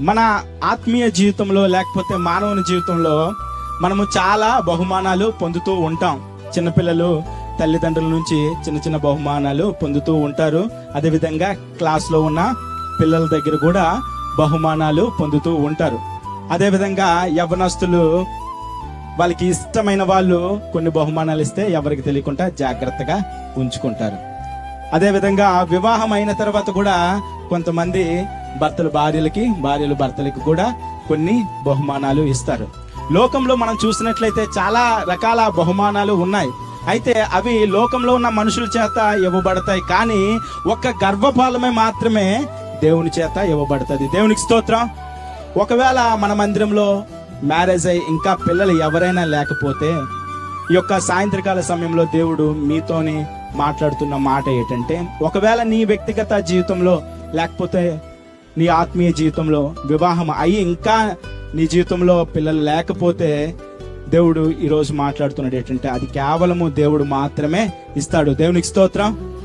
మన ఆత్మీయ జీవితంలో లేకపోతే మానవుని జీవితంలో మనము చాలా బహుమానాలు పొందుతూ ఉంటాం. చిన్నపిల్లలు తల్లిదండ్రుల నుంచి చిన్న చిన్న బహుమానాలు పొందుతూ ఉంటారు. అదేవిధంగా క్లాస్లో ఉన్న పిల్లల దగ్గర కూడా బహుమానాలు పొందుతూ ఉంటారు. అదేవిధంగా యవనస్తులు వాళ్ళకి ఇష్టమైన వాళ్ళు కొన్ని బహుమానాలు ఇస్తే ఎవరికి తెలియకుండా జాగ్రత్తగా ఉంచుకుంటారు. అదేవిధంగా వివాహం అయిన తర్వాత కూడా కొంతమంది భర్తలు భార్యలకి భార్యలు భర్తలకి కూడా కొన్ని బహుమానాలు ఇస్తారు. లోకంలో మనం చూసినట్లయితే చాలా రకాల బహుమానాలు ఉన్నాయి. అయితే అవి లోకంలో ఉన్న మనుషుల చేత ఇవ్వబడతాయి. కానీ ఒక్క గర్భఫలమే మాత్రమే దేవుని చేత ఇవ్వబడుతుంది. దేవునికి స్తోత్రం. ఒకవేళ మన మందిరంలో మ్యారేజ్ అయ్యి ఇంకా పిల్లలు ఎవరైనా లేకపోతే ఈ యొక్క సాయంత్రకాల సమయంలో దేవుడు మీతోని మాట్లాడుతున్న మాట ఏంటంటే ఒకవేళ నీ వ్యక్తిగత జీవితంలో లేకపోతే నీ ఆత్మీయ జీవితంలో వివాహం అయ్యి ఇంకా నీ జీవితంలో పిల్లలు లేకపోతే దేవుడు ఈరోజు మాట్లాడుతున్నాడు ఏంటంటే అది కేవలము దేవుడు మాత్రమే ఇస్తాడు. దేవునికి స్తోత్రం.